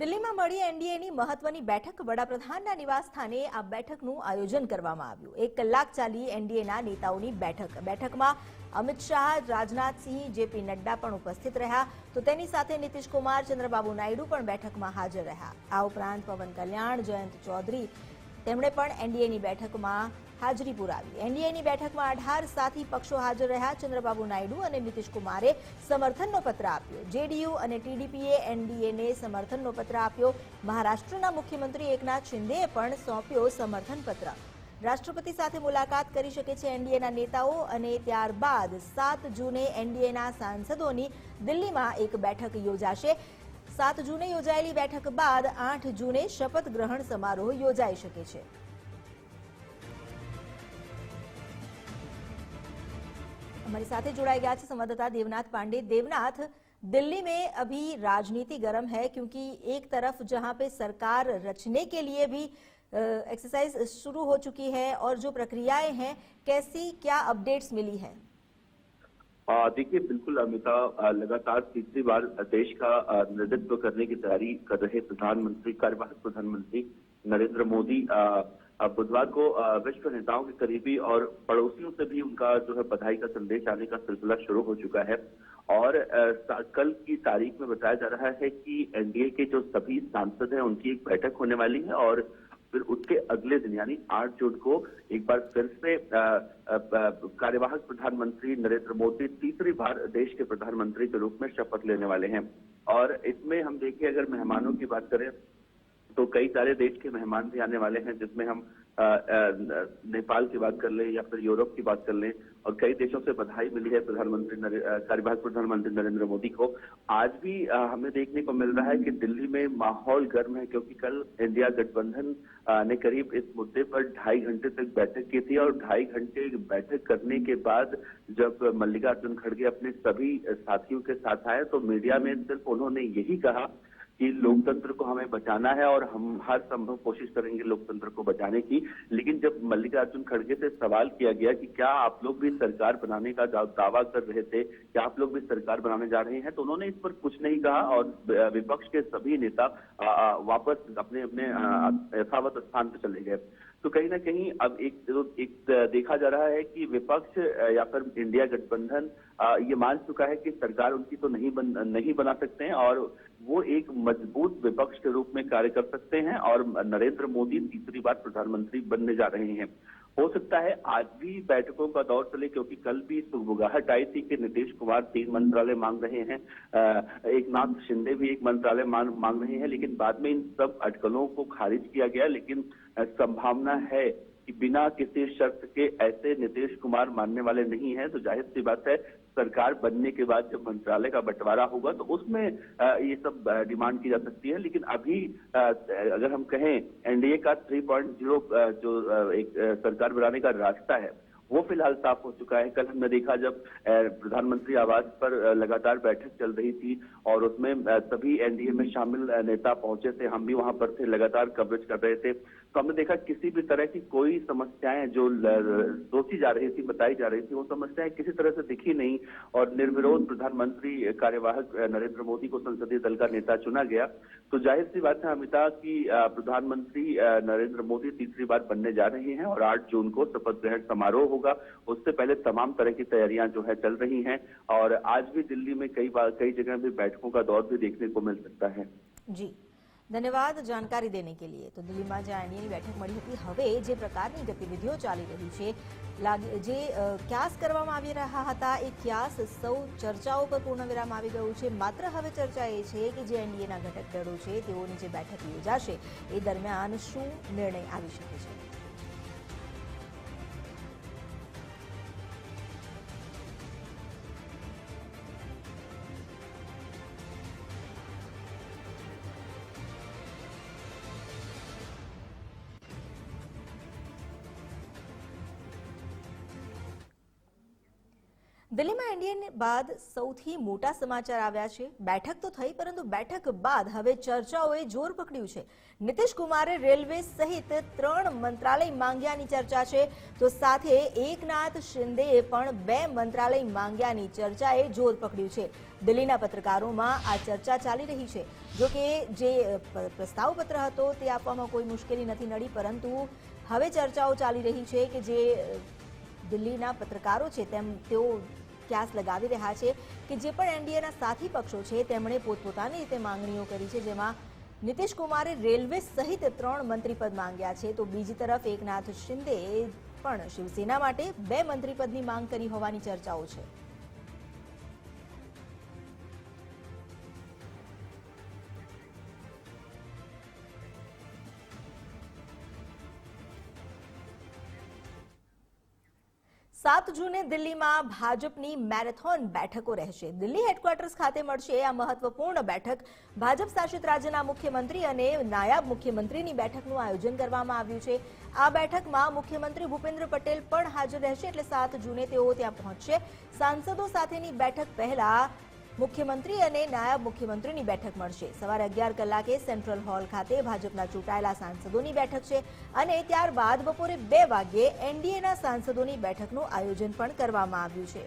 દિલ્હીમાં મળી એનડીએની મહત્વની બેઠક. વડાપ્રધાનના નિવાસસ્થાને આ બેઠકનું આયોજન કરવામાં આવ્યું. એક કલાક ચાલી એનડીએના નેતાઓની બેઠક. બેઠકમાં અમિત શાહ રાજનાથસિંહ જેપી નડ્ડા પણ ઉપસ્થિત રહ્યા. તો તેની સાથે નીતિશ કુમાર ચંદ્રબાબુ નાયડુ પણ બેઠકમાં હાજર રહ્યા. આ ઉપરાંત પવન કલ્યાણ, જયંત ચૌધરી. તેમણે પણ એનડીએની બેઠકમાં હાજરી પુરાવી. એનડીએની બેઠકમાં અઢાર સાથી પક્ષો હાજર રહ્યા. ચંદ્રબાબુ નાયડુ અને નીતિશ કુમારે સમર્થનનો પત્ર આપ્યો. જેડીયુ અને ટીડીપીએ એનડીએને સમર્થનનો પત્ર આપ્યો. મહારાષ્ટ્રના મુખ્યમંત્રી એકનાથ શિંદેએ પણ સોંપ્યો સમર્થન પત્ર. રાષ્ટ્રપતિ સાથે મુલાકાત કરી શકે છે એનડીએના નેતાઓ અને ત્યારબાદ સાત જૂને એનડીએના સાંસદોની દિલ્હીમાં એક બેઠક યોજાશે. સાત જૂને યોજાયેલી બેઠક બાદ આઠ જૂને શપથ ગ્રહણ સમારોહ યોજાઈ શકે છે. हमारे साथ जुड़ाए गया संवाददाता देवनाथ पांडे। देवनाथ दिल्ली में अभी राजनीति गर्म है क्योंकि एक तरफ़ जहाँ पे सरकार रचने के लिए भी एक्सरसाइज शुरू हो चुकी है और जो प्रक्रियाएँ हैं कैसी क्या अपडेट्स मिली है? देखिए बिल्कुल अमिता आ, लगातार तीसरी बार देश का नेतृत्व करने की तैयारी कर रहे प्रधानमंत्री कार्यवाहक प्रधानमंत्री नरेंद्र मोदी बुधवार को विश्व नेताओं के करीबी और पड़ोसियों से भी उनका जो है बधाई का संदेश आने का सिलसिला शुरू हो चुका है। और कल की तारीख में बताया जा रहा है कि एनडीए के जो सभी सांसद हैं, उनकी एक बैठक होने वाली है और फिर उसके अगले दिन, यानी 8 जून को एक बार फिर से कार्यवाहक प्रधानमंत्री नरेंद्र मोदी तीसरी बार देश के प्रधानमंत्री के रूप में शपथ लेने वाले हैं। और इसमें हम देखिए, अगर मेहमानों की बात करें तो कई सारे देश के मेहमान भी आने वाले हैं, जिसमें हम नेपाल की बात कर लें या फिर यूरोप की बात कर लें, और कई देशों से बधाई मिली है प्रधानमंत्री कार्यवाहक प्रधानमंत्री नरेंद्र मोदी को। आज भी हमें देखने को मिल रहा है कि दिल्ली में माहौल गर्म है, क्योंकि कल इंडिया गठबंधन ने करीब इस मुद्दे पर ढाई घंटे तक बैठक की थी, और ढाई घंटे बैठक करने के बाद जब मल्लिकार्जुन खड़गे अपने सभी साथियों के साथ आए तो मीडिया में सिर्फ़ उन्होंने यही कहा कि लोकतंत्र को हमें बचाना है और हम हर संभव कोशिश करेंगे लोकतंत्र को बचाने की। लेकिन जब मल्लिकार्जुन खड़गे से सवाल किया गया कि क्या आप लोग भी सरकार बनाने का दावा कर रहे थे, क्या आप लोग भी सरकार बनाने जा रहे हैं तो उन्होंने इस पर कुछ नहीं कहा और विपक्ष के सभी नेता वापस अपने अपने यथावत स्थान पर चले गए। तो कहीं ना कहीं अब एक एक देखा जा रहा है कि विपक्ष या फिर इंडिया गठबंधन ये मान चुका है कि सरकार उनकी तो नहीं बन, नहीं बना सकते हैं और वो एक मज़बूत विपक्ष के रूप में कार्य कर सकते हैं और नरेंद्र मोदी तीसरी बार प्रधानमंत्री बनने जा रहे हैं। हो सकता है आज भी बैठकों का दौर चले, क्योंकि कल भी सुगबुगाहट आई थी कि नीतीश कुमार तीन मंत्रालय मांग रहे हैं। एक नाथ शिंदे भी एक मंत्रालय मांग मांग रहे हैं, लेकिन बाद में इन सब अटकलों को खारिज किया गया, लेकिन संभावना है कि बिना किसी शर्त के ऐसे नीतीश कुमार मानने वाले नहीं है। तो ज़ाहिर सी बात है सरकार बनने के बाद जब मंत्रालय का बंटवारा होगा तो उसमें ये सब डिमांड की जा सकती है। लेकिन अभी अगर हम कहें, एनडीए का 3.0 जो एक सरकार बनाने का रास्ता है, वो फ़िलहाल साफ़ हो चुका है। कल हमने देखा जब प्रधानमंत्री आवास पर लगातार बैठक चल रही थी और उसमें सभी एनडीए में शामिल नेता पहुँचे थे। हम भी वहाँ पर थे, लगातार कवरेज कर रहे थे। तो हमने देखा किसी भी तरह की कोई समस्याएँ जो सोची जा रही थी बताई जा रही थी वो समस्याएँ किसी तरह से दिखी नहीं और निर्विरोध प्रधानमंत्री कार्यवाहक नरेंद्र मोदी को संसदीय दल का नेता चुना गया। तो ज़ाहिर सी बात है अमिता की प्रधानमंत्री नरेंद्र मोदी तीसरी बार बनने जा रहे हैं और आठ जून को शपथ ग्रहण समारोह होगा। उससे पहले तमाम तरह की तैयारियाँ जो है चल रही हैं और आज भी दिल्ली में कई बार कई जगह भी बैठकों का दौर भी देखने को मिल सकता है। જી ધન્યવાદ જાણકારી દેને કે લીએ. તો દિલ્હીમાં જ્યાં એનડીએની બેઠક મળી હતી, હવે જે પ્રકારની ગતિવિધિઓ ચાલી રહી છે જે ક્યાસ કરવામાં આવી રહ્યા હતા, એ ક્યાસ સૌ ચર્ચાઓ પર પૂર્ણવિરામ આવી ગયું છે. માત્ર હવે ચર્ચા એ છે કે જે એનડીએના ઘટક દળો છે, તેઓની જે બેઠક યોજાશે, એ દરમિયાન શું નિર્ણય આવી શકે છે? દિલ્હીમાં એનડીએ બાદ સૌથી મોટા સમાચાર આવ્યા છે. બેઠક તો થઈ, પરંતુ બેઠક બાદ હવે ચર્ચાઓએ જોર પકડ્યું છે. નીતિશ કુમારે રેલવે સહિત ત્રણ મંત્રાલય માંગ્યાની ચર્ચા છે. તો સાથે એકનાથ શિંદેએ પણ બે મંત્રાલય માંગ્યાની ચર્ચાએ જોર પકડ્યું છે. દિલ્હીના પત્રકારોમાં આ ચર્ચા ચાલી રહી છે. જો કે જે પ્રસ્તાવપત્ર પ્રસ્તાવ પત્ર હતો તે આપવામાં કોઈ મુશ્કેલી નથી નડી, પરંતુ હવે ચર્ચાઓ ચાલી રહી છે કે જે દિલ્હીના પત્રકારો છે, તેમ તેઓ ક્યાસ લગાવી રહ્યા છે કે જે પણ એનડીએના સાથી પક્ષો છે, તેમણે પોતપોતાની રીતે માંગણીઓ કરી છે, જેમાં નીતિશ કુમારે રેલવે સહિત ત્રણ મંત્રીપદ માંગ્યા છે. તો બીજી તરફ એકનાથ શિંદે પણ શિવસેના માટે બે મંત્રીપદની માંગ કરી હોવાની ચર્ચાઓ છે. સાત જૂને દિલ્હીમાં ભાજપની મેરેથોન બેઠકો રહેશે. દિલ્હી હેડક્વાર્ટર્સ ખાતે મળશે આ મહત્વપૂર્ણ બેઠક. ભાજપ શાસિત રાજ્યના મુખ્યમંત્રી અને નાયબ મુખ્યમંત્રીની બેઠકનું આયોજન કરવામાં આવ્યું છે. આ બેઠકમાં મુખ્યમંત્રી ભૂપેન્દ્ર પટેલ પણ હાજર રહેશે એટલે સાત જૂને તેઓ ત્યાં પહોંચશે. સાંસદો સાથેની બેઠક પહેલા મુખ્યમંત્રી અને નાયબ મુખ્યમંત્રીની બેઠક મળશે. સવારે અગિયાર કલાકે સેન્ટ્રલ હોલ ખાતે ભાજપના ચૂંટાયેલા સાંસદોની બેઠક છે અને ત્યારબાદ બપોરે બે વાગ્યે એનડીએના સાંસદોની બેઠકનું આયોજન પણ કરવામાં આવ્યું છે.